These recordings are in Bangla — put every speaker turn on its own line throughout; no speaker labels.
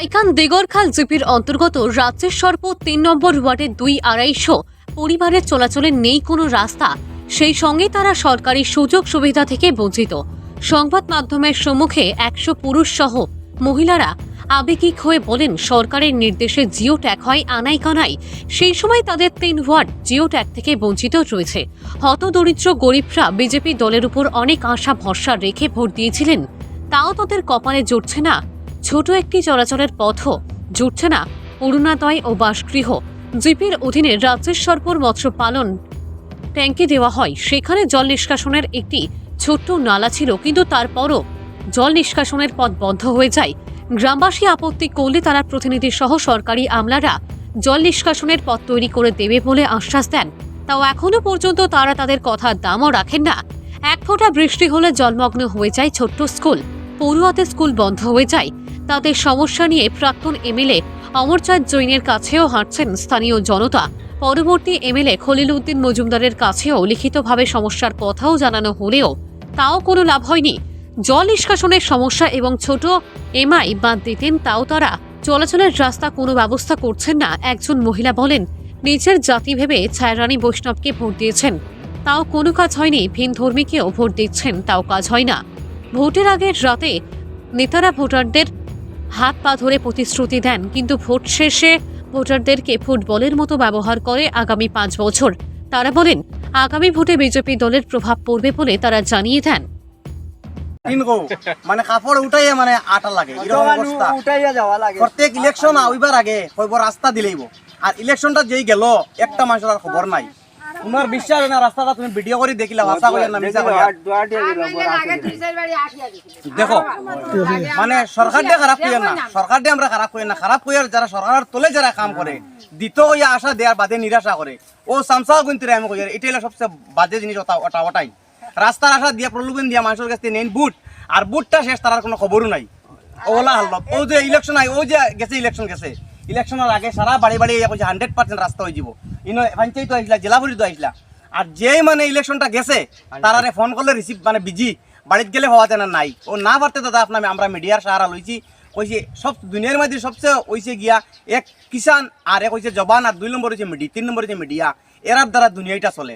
পাইকান দেগরখাল জিপির অন্তর্গত রাজ্যের সর্ব তিন নম্বর ওয়ার্ডের দুই আড়াইশো পরিবারের চলাচলের নেই কোনো রাস্তা। সেই সঙ্গে তারা সরকারি সুযোগ সুবিধা থেকে বঞ্চিত। সংবাদ মাধ্যমের সম্মুখে একশো পুরুষ সহ মহিলারা আবেগিক হয়ে বলেন, সরকারের নির্দেশে জিও ট্যাগ হয় আনাই কানাই সেই সময় তাদের তিন ওয়ার্ড জিও ট্যাগ থেকে বঞ্চিত রয়েছে। হতদরিদ্র গরিবরা বিজেপি দলের উপর অনেক আশা ভরসা রেখে ভোট দিয়েছিলেন। তাও তাদের কপালে জুটছে না ছোট একটি চলাচলের পথও জুটছে না অরুণাদয় ও বাসগৃহ। জিপির অধীনে রাজ্যের মৎস্য পালন ট্যাঙ্কে দেওয়া হয়। সেখানে জল নিষ্কাশনের একটি ছোট্ট নালা ছিল, কিন্তু তারপরও জল নিষ্কাশনের পথ বন্ধ হয়ে যায়। গ্রামবাসী আপত্তি করলে তারা প্রতিনিধি সহ সরকারি আমলারা জল নিষ্কাশনের পথ তৈরি করে দেবে বলে আশ্বাস দেন। তাও এখনও পর্যন্ত তারা তাদের কথার দামও রাখেন না। এক ফোঁটা বৃষ্টি হলে জলমগ্ন হয়ে যায় ছোট্ট স্কুল। পড়ুয়াতে স্কুল বন্ধ হয়ে যায়। তাদের সমস্যা নিয়ে প্রাক্তন এমএলএ অমরচাঁদ জৈনের কাছেও হাঁটছেন স্থানীয় জনতা। পরবর্তী এমএলএ খলিল উদ্দিন মজুমদারের কাছেও লিখিতভাবে সমস্যার কথাও জানানো হলেও তাও কোনো লাভ হয়নি। জল নিষ্কাশনের সমস্যা এবং ছোট এমআই বাদ দিতেন তাও তারা। চলাচলের রাস্তা কোনো ব্যবস্থা করছেন না, একজন মহিলা বলেন, নিজের জাতি ভেবে ছায়ারানী বৈষ্ণবকে ভোট দিয়েছেন। তাও কোনো কাজ হয়নি ভিন ধর্মীকেও ভোট দিচ্ছেন, তাও কাজ হয় না। ভোটের আগের রাতে নেতারা ভোটারদের হাত পা ধরে প্রতিশ্রুতি দেন কিন্তু ভোট শেষে ভোটারদেরকে ফুটবলের মতো ব্যবহার করে আগামী পাঁচ বছর। তারা বলেন আগামী ভোটে বিজেপি দলের প্রভাব পড়বে বলে তারা জানিয়ে দেন।
মানে কাপড় উঠাইয়া মানে আটা লাগে
উঠাইয়া যাওয়া লাগে।
প্রত্যেক ইলেকশন আইবার আগে কইব রাস্তা দিলেইব। আর ইলেকশনটা যেই গেল একটা মানুষের আর খবর নাই। তোমার বিশ্বাস না রাস্তাটা তুমি ভিডিও করে দেখিলা ভাষা কইয়া না মিছা কইয়া দেখো মানে সরকার দিয়ে খারাপ কইয়া না সরকার দিয়ে আমরা খারাপ কইয়া না খারাপ কইয়ার যারা সরকারের তলে যারা কাম করে দ্বিতীয় হইয়া আশা দেওয়ার বাদে নিরাশা করে। ও সামসা গুনতিরে আমি কইয়া এটা হলো সবচেয়ে বাজে জিনিস ওটা ওটা ওটাই। রাস্তার আশা দিয়া প্রলোভন দিয়া মানুষের কাছে নেন বুট আর বুটটা শেষ তার কোনো খবরও নাই। ওলা হাল ও যে ইলেকশন আই ও যে গেছে ইলেকশন গেছে। ইলেকশনের আগে সারা বাড়ি বাড়ি ইয়া কইছে হান্ড্রেড পার্সেন্ট রাস্তা হয়ে যাব। ইনো পঞ্চায়েত আইসলা জেলা পরিষদ আইসলা আর যেই মানে ইলেকশনটা গেছে তারারে ফোন করলে রিসিভ মানে বিজি বাড়িতে গেলে হওয়া না নাই। ও না পারতে দাদা আপনার আমরা মিডিয়ার সাহারা লইছি কইছে সব দুনিয়ার মধ্যে সবচেয়ে হইছে গিয়া, এক কিষান আর এক হইছে জবান আর দুই নম্বর হইছে মিডিয়া, তিন নম্বর হইছে মিডিয়া। এরার দ্বারা দুনিয়াটা চলে।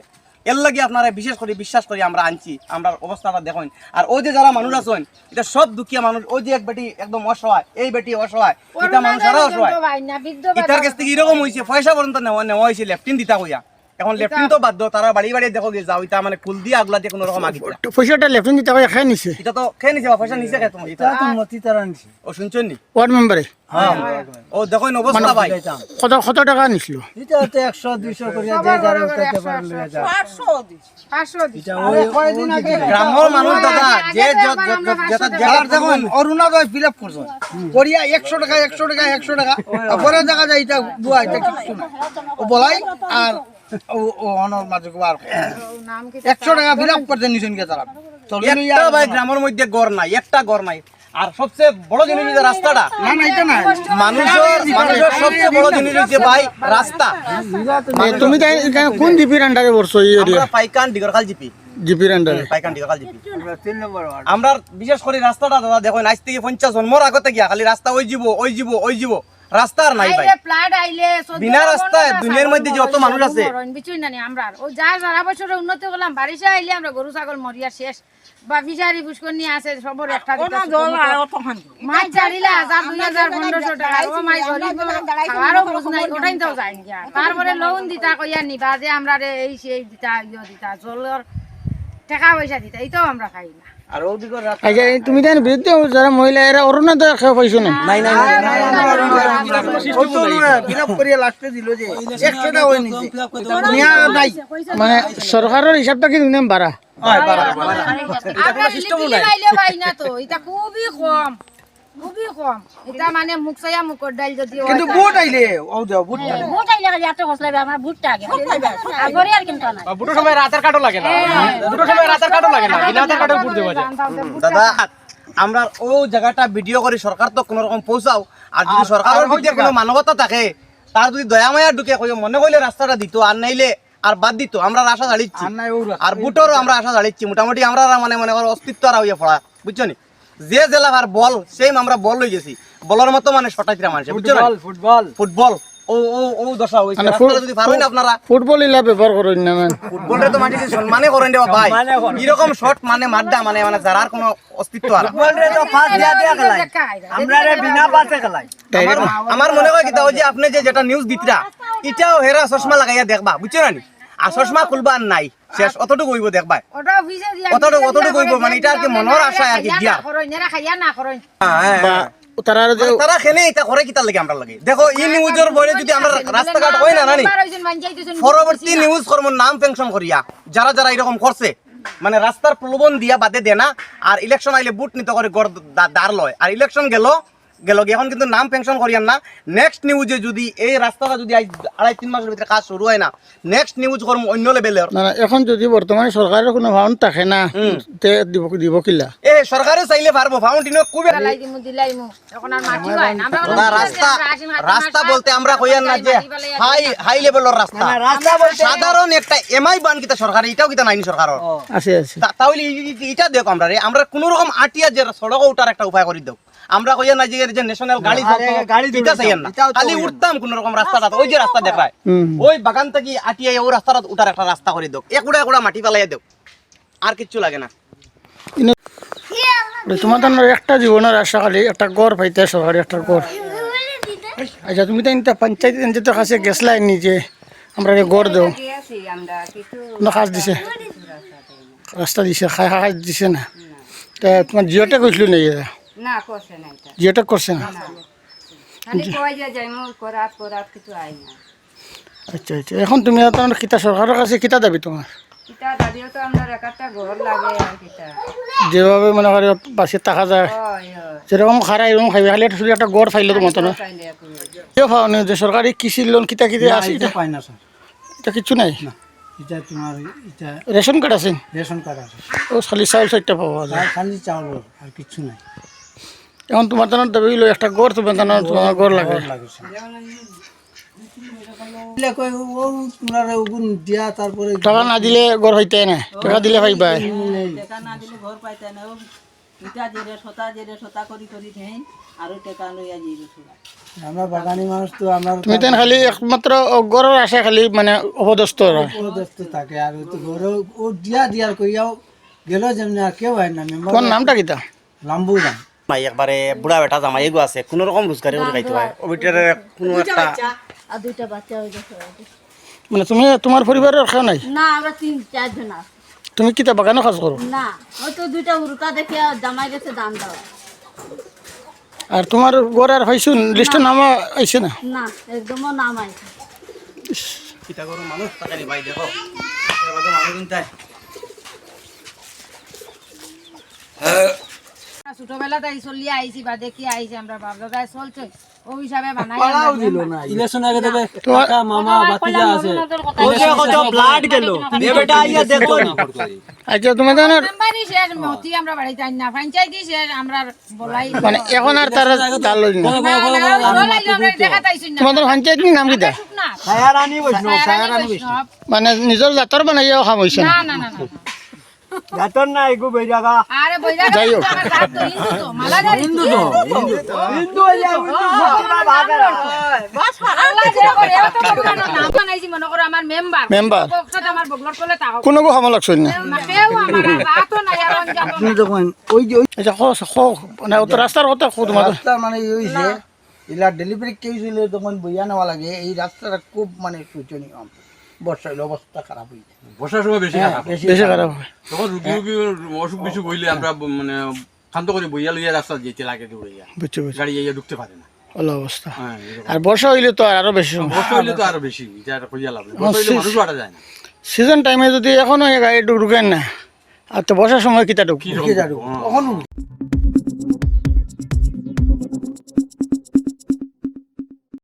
এর লাগে আপনারা বিশেষ করে বিশ্বাস করি আমরা আনছি আমরা অবস্থাটা দেখেন। আর ওই যে যারা মানুষ আছেন এটা সব দুঃখিয়া মানুষ ওই যে এক বেটি একদম অসহায় এই বেটি অসহায় এটা মানুষ আরও অসহায়। ইটার কাছ থেকে এরকম হয়েছে পয়সা পর্যন্ত নেওয়া নেওয়া হয়েছে লেফটিন দিতা কইয়া। এখন লেফটিন তো বাধ্য তারা বাড়ি বাড়ি দেখো গিয়ে যাও এটা মানে কুল দিয়ে আগলা দিয়ে কোনো রকম আগে
পয়সাটা লেফটেন দিতে খাই নিছে।
এটা তো খেয়ে নিছে বা পয়সা নিছে খেয়ে তোমার এটা
তো মতি তারা নিছে।
ও শুনছেন নি?
ওয়ার্ড মেম্বারে।
হ্যাঁ। ও দেখো অবস্থা ভাই।
কত কত টাকা নিছিল?
এটা তো একশো দুইশো করিয়া যে যারা ওই কয়দিন আগে
গ্রামের মানুষ দাদা যে যত- যত- দেখুন।
অরুণাদয় ফিল আপ করছ করিয়া একশো টাকা একশো টাকা একশো টাকা। পরে দেখা যায় এটা বুয়া এটা কিছু না। ও বলাই আর ও- ও অনর মাঝে আর একশো টাকা ফিল করতে নিছেন কে তারা?
একটা ভাই গ্রামের মধ্যে গড় নাই একটা গড় নাই। আর সবচেয়ে বড় জিনিস হচ্ছে রাস্তাটা।
না না এটা না।
মানুষের মানুষের সবচেয়ে বড় জিনিস হচ্ছে ভাই রাস্তা।
তুমি তাই কোন জিপির আন্ডারে বসছো এই এরিয়া
আমরা পাইকান ডিগরখাল জিপি।
জিপির আন্ডারে
পাইকান ডিগরখাল জিপি।
আমরা তিন নম্বর ওয়ার্ড।
আমরা বিশেষ করে রাস্তাটা দাদা দেখো আজ থেকে পঞ্চাশ জন্মর আগতে গিয়া খালি রাস্তা ওই যাব ওই যাব ওই যাব রাস্তা আর নাই ভাই। বিনা রাস্তায় দুনিয়ার মধ্যে যত মানুষ আছে।
আমরা ও যা সারা বছরে উন্নতি করলাম বারিশে আইলে আমরা গরু ছাগল মরিয়া শেষ। বা পুষ্করণী আছে সবর একটা মাছ ছাড়িলে হাজার দুই হাজার পনেরোশো টাকা। ও মাছ গরিব খাওয়ারও নাই ওটাই তো যাই তারপরে লোন দিতা কইয়া নিবা যে আমরা রে এই সেই দিতা ইয়ে দিতা জলের টাকা পয়সা দিতা এইটাও আমরা খাই না।
আর ওদিকে
আচ্ছা এই তুমি তাই বিরুদ্ধে যারা মহিলা এরা অরুণোদয় খেয়ে পাইছো না
নাই নাই
হয়ে
মানে সরকারের হিসাবটা কি তুমি বাড়া
হয়,
না তো এটা খুবই কম খুবই কম। এটা মানে মুখ চাইয়া মুখর ডাইল যদি
কিন্তু বুট আইলে ও দেও বুট
ভোট আইলে। খালি এত হসলাবে আমার ভোটটা আগে। আগরে আর কিন্তু নাই।
বুটোর সময় রাতের কাটো লাগে না? বুটোর সময় রাতের কাটো লাগে না? বিনা রাতের কাটো বুট দেওয়া যায়
দাদা আমরা ও জায়গাটা ভিডিও করে সরকার তো কোনো রকম পৌঁছাও। আর যদি সরকারের মধ্যে কোনো মানবতা থাকে তার যদি দয়া মায়া ঢুকে কই মনে করলে রাস্তাটা দিত আর নাইলে আর বাদ দিত আমরা আশা দাঁড়িয়েছি।
আর
বুটোরও আমরা আশা দাঁড়িয়েছি মোটামুটি আমরা মানে মনে করো অস্তিত্ব আর হইয়া পড়া। বুঝছ নি? যে জেলা আর বল সেম আমরা বল লই গেছি। বলার মতো মানে শটাইতে মানুষ বুঝছ না
ফুটবল।
ফুটবল। ও ও ও দশা হইছে
মানে ফুট-
যদি পারবেন আপনারা।
ফুটবল ইলা ব্যবহার করেন না মান
ফুটবলটা তো মাটি সম্মানে করেন দেওয়া ভাই। এরকম শট মানে মারদা মানে মানে যারার কোনো অস্তিত্ব আর।
ফুটবল রে তো ফার্স্ট দিয়া দিয়া খেলাই আমরা রে বিনা পাশে খেলাই
আমার মনে হয় কি ওই যে আপনি যে যেটা নিউজ দিতরা এটাও হেরা চশমা লাগাইয়া দেখবা বুঝছ না নি? আর চশমা খুলবা নাই। শেষ অতটুকু হইব দেখবা
দিয়া
অতটুকু- অতটুকু কইবো, মানে এটা আর কি মনের আশা আর কি দিয়ার।
খাইয়া না করইন
বা তারা
তারা খেনে এটা করে কিতার লাগে আমরা লাগে দেখো এই নিউজের বলে যদি আমরা রাস্তাঘাট হয় না নানি পরবর্তী নিউজ কর্ম নাম পেনশন করিয়া যারা যারা এরকম করছে মানে রাস্তার প্রলোভন দিয়া বাদে দেয় না আর ইলেকশন আইলে বুট নিতে করে গড় দাঁড় লয় আর ইলেকশন গেল গেল এখন কিন্তু নাম পেনশন করিয়ান না। নেক্সট নিউজে যদি এই রাস্তাটা যদি আড়াই তিন মাসের ভিতরে কাজ শুরু হয় না নেক্সট নিউজ কর্ম অন্য লেভেলের
না না, এখন যদি বর্তমানে সরকারের কোনো ভাউন থাকে না তে দিব দিব কিলা?
এ সরকারও চাইলে পারব ফাউন্টেনও খুব
লাই দিমু দিলাই এখন আর মাটি হয় না। আমরা
রাস্তা রাস্তা বলতে আমরা কইয়ার না যে হাই হাই লেভেলের রাস্তা।
রাস্তা বলতে
সাধারণ একটা এমআই বান কিতা সরকার এটাও কিতা নাইনি সরকারের।
আছে আছে।
তা- তাহলে এটা দেখো আমরা রে। আমরা কোন রকম আটিয়া যে সড়ক ওঠার একটা উপায় করে দাও। আমরা কইয়া না যে যে ন্যাশনাল গাড়ি
গাড়ি
চাইয়েন না। খালি উঠতাম কোন রকম রাস্তাটা ওই যে রাস্তা দেখায়। ওই বাগান থেকে আটিয়া ও রাস্তাটা উঠার একটা রাস্তা করে একুড়া একুড়া মাটি ফেলাইয়া দাও আর কিচ্ছু লাগে না।
বলে, তোমার তো একটা জীবনের আশা খালি একটা গড় পাইতে সরকারি একটা গড়। আচ্ছা তুমি তো ইনটা পঞ্চায়েত পঞ্চায়েতের কাছে গেছলাই নিজে আমরা এই গড় দেও। না কাজ দিছে? রাস্তা দিছে খাই কাজ দিছে না। তা তোমার জিওটেক কৈছিলো নেকি?
না করছে না এটা।
জিওটেক করছে না?
খালি কয় যে যাইমু করাত করাত কিছু আই না।
আচ্ছা আচ্ছা। এখন তুমি তোমার কিতা সরকারের কাছে কিতা দাবি তোমার?
কিতা দাদিও তো আমরা একটা ঘর লাগে আর কিতা।
যেভাবে মনে করে বাসে থাকা যায়। যেরকম খারা এরকম খাইবে। খালি শুধু একটা গড় ফাইলে তো মতো না কেউ পাও না যে সরকারি কৃষি লোন কিতা কিতা আছে
এটা
এটা
পাই না স্যার।
এটা কিছু নাই?
এটা তোমার এটা
রেশন কার্ড আছে?
রেশন কার্ড আছে।
ও খালি চাউল চারটা পাওয়া যায়।
খালি চাউল আর কিছু নাই।
এখন তোমার তো দাবি একটা গড় তোমার তো তোমার গড় লাগে।
লাগে স্যার দিলে কই ও তোমরা ওগুন দিয়া তারপরে
টাকা না দিলে গড় হইতে না টাকা দিলে পাইবা
টেকা না দিলে ঘর পাইতে না ইটা জেরে সতা জেরে সতা করি করি নেই আৰু টেকা লইয়া যাইছো
আমরা বাগানি মানুষ তো আমরা
তুমি তেন খালি একমাত্র গড়ের আশা খালি মানে অপদস্থ হয়।
থাকে আর তো ঘরে ও দিয়া দিয়ার কইয়াও গেল যেমনি আর কেউ হয় না মেম্বার
নামটা কিতা
লাম্বু দাম
ভাই একবারে বুড়া বেটা জামাই এগো আছে কোন রকম রোজগারি করে খাইতে হয় ওইটার কোনো একটা
আর দুইটা বাচ্চা হয়ে গেছে
মানে তুমি তোমার পরিবারের কেউ নাই?
না আমরা তিন চারজন আছি।
তুমি কিতা বাগানে কাজ করো?
না হয়তো দুইটা উরকা দেখে জামাই গেছে দাম দেওয়া
আর তোমার গড় আর হয়েছুন লিস্টে নাম আইছে না?
না একদমও নাম আছে
কিতা করো মানুষ তাকানি ভাই দেখো। এবার তো মানুষ
ছোটবেলাতে চলিয়ে আইছি বা দেখি আইছি আমরা বাপ দাদাই চলছে। ও হিসাবে বানাই
দিল না ইলেকশন আগে দেবে কাকা মামা ভাতিজা আছে। ওকে কত ব্লাড গেল। এ বেটা আইয়া দেখো না।
আচ্ছা
শেষ মতি আমরা আনি না। পঞ্চায়েতই শেষ আমরা বলাই
মানে এখন আর তার লই না। তোমাদের পঞ্চায়েত নাম কিতা
না
ছায়ারানি বৈষ্ণব ছায়ারানি বৈষ্ণব।
মানে নিজের জাতর বানাইয়াও খাম হয়েছে না
না না। না
যাতন না এগু বেজাগা
আরে বইরা
যাই হোক।
জাত তো হিন্দু তো হিন্দু তো।
হিন্দু হিন্দু ভাগা
বাস আল্লাহ যে করে এত বড় নাম বানাইছি মনে করো আমার মেম্বার।
মেম্বার।
পক্ষত আমার বগলর তলে তাও।
কোনো গো খাম লাগছে না?
কেউ আমার জাত নাই আর অঞ্জাত
তুমি যখন ওই যে ওই
আচ্ছা খো মানে ও রাস্তার কথা খো তোমার
রাস্তা মানে এই হইছে এলা ডেলিভারি কেউ ছিল তখন বইয়া নেওয়া লাগে এই রাস্তাটা খুব মানে শোচনীয়। বর্ষা অবস্থা খারাপ হয়ে যায়।
বসার সময় বেশি খারাপ
বেশি
বেশি খারাপ হয়।
তখন রুগী রুগী অসুখ বিসুখ হইলে আমরা মানে শান্ত করে বইয়া লইয়া রাস্তা যেতে লাগে দৌড়াইয়া
বুঝছ বুঝছ।
গাড়ি ঢুকতে পারে না।
ভালো অবস্থা।
হ্যাঁ
আর বর্ষা হইলে তো আরও বেশি
বর্ষা হইলে তো আরও বেশি এটা কইয়া লাভ নেই। বর্ষা হইলে মানুষ আটা যায় না।
সিজন টাইমে যদি এখনও গাড়ি ঢুকেন না আর তো বর্ষার সময় কিতা ঢুক
কি
ঢুকে কখন